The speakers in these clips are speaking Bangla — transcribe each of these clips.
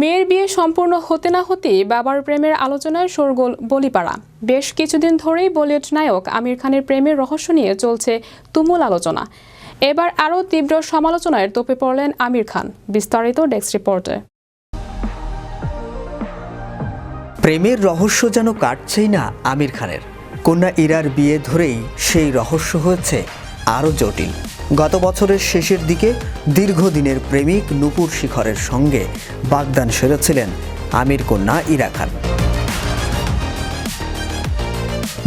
মেয়ের বিয়ে সম্পূর্ণ হতে না হতেই বাবার প্রেমের আলোচনায় শোরগোল বলিপাড়া। বেশ কিছুদিন ধরেই বলিউড নায়ক আমির খানের প্রেমের রহস্য নিয়ে চলছে তুমুল আলোচনা। এবার আরও তীব্র সমালোচনায় তোপে পড়লেন আমির খান। বিস্তারিত ডেস্ক রিপোর্টে। প্রেমের রহস্য যেন কাটছেই না আমির খানের। কন্যা ইরার বিয়ে ধরেই সেই রহস্য হয়েছে আরও জটিল। গত বছরের শেষের দিকে দীর্ঘদিনের প্রেমিক নূপুর শিখরের সঙ্গে বাগদান সেরেছিলেন আমির কন্যা ইরা খান।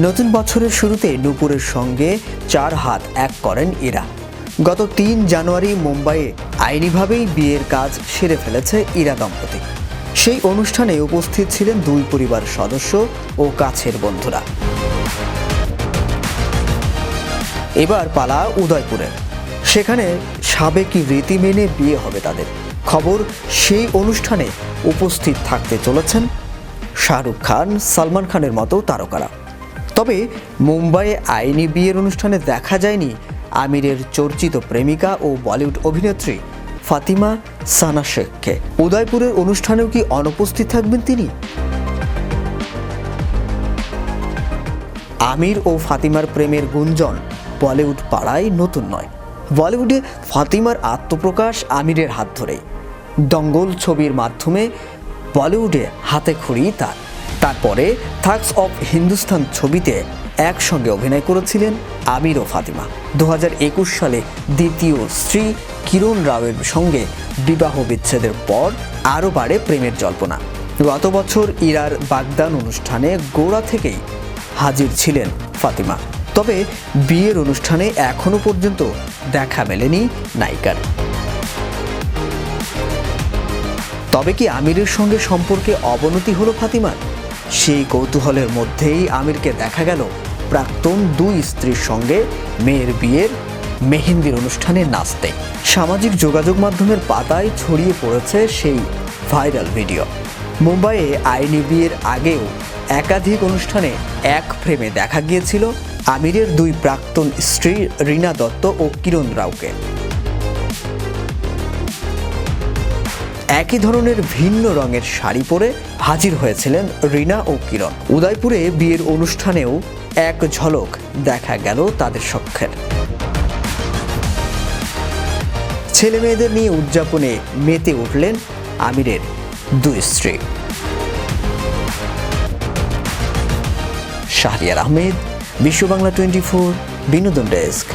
নতুন বছরের শুরুতে নুপুরের সঙ্গে চার হাত এক করেন ইরা। গত তিন জানুয়ারি মুম্বাইয়ে আইনিভাবেই বিয়ের কাজ সেরে ফেলেছে ইরা দম্পতি। সেই অনুষ্ঠানে উপস্থিত ছিলেন দুই পরিবার সদস্য ও কাছের বন্ধুরা। এবার পালা উদয়পুরের। সেখানে সাবেকি রীতি মেনে বিয়ে হবে তাদের। খবর সেই অনুষ্ঠানে উপস্থিত থাকতে চলেছেন শাহরুখ খান, সালমান খানের মতো তারকারা। তবে মুম্বাইয়ে আইনি বিয়ের অনুষ্ঠানে দেখা যায়নি আমিরের চর্চিত প্রেমিকা ও বলিউড অভিনেত্রী ফাতিমা সানা শেখকে। উদয়পুরের অনুষ্ঠানেও কি অনুপস্থিত থাকবেন তিনি? আমির ও ফাতিমার প্রেমের গুঞ্জন বলিউড পাড়ায় নতুন নয়। বলিউডে ফাতিমার আত্মপ্রকাশ আমিরের হাত ধরেই। দঙ্গল ছবির মাধ্যমে বলিউডে হাতে খড়ি তার। তারপরে থাগস অফ হিন্দুস্তান ছবিতে একসঙ্গে অভিনয় করেছিলেন আমির ও ফাতিমা। দু হাজার একুশ সালে দ্বিতীয় স্ত্রী কিরণ রাওয়ের সঙ্গে বিবাহ বিচ্ছেদের পর আরও বাড়ে প্রেমের জল্পনা। গত বছর ইরার বাগদান অনুষ্ঠানে গোড়া থেকেই হাজির ছিলেন ফাতিমা। তবে বিয়ের অনুষ্ঠানে এখনও পর্যন্ত দেখা মেলেনি নায়িকার। তবে কি আমিরের সঙ্গে সম্পর্কে অবনতি হলো ফাতিমার? সেই কৌতূহলের মধ্যেই আমিরকে দেখা গেল প্রাক্তন দুই স্ত্রীর সঙ্গে মেয়ের বিয়ের মেহেন্দির অনুষ্ঠানে নাচতে। সামাজিক যোগাযোগ মাধ্যমের পাতায় ছড়িয়ে পড়েছে সেই ভাইরাল ভিডিও। মুম্বাইয়ে আইনি বিয়ের আগেও একাধিক অনুষ্ঠানে এক ফ্রেমে দেখা গিয়েছিল আমিরের দুই প্রাক্তন স্ত্রী রীনা দত্ত ও কিরণ রাওকে একই ধরনের ভিন্ন রঙের শাড়ি পরে হাজির হয়েছিলেন রিনা ও কিরণ। উদয়পুরে বিয়ের অনুষ্ঠানেও এক ঝলক দেখা গেল তাদের সখ্যের ছেলে মেয়েদের নিয়ে উদযাপনে মেতে উঠলেন আমিরের দুই স্ত্রী। শাহরিয়ার আহমেদ বিশ্ব বাংলা টোয়েন্টি ফোর বিনোদন ডেস্ক।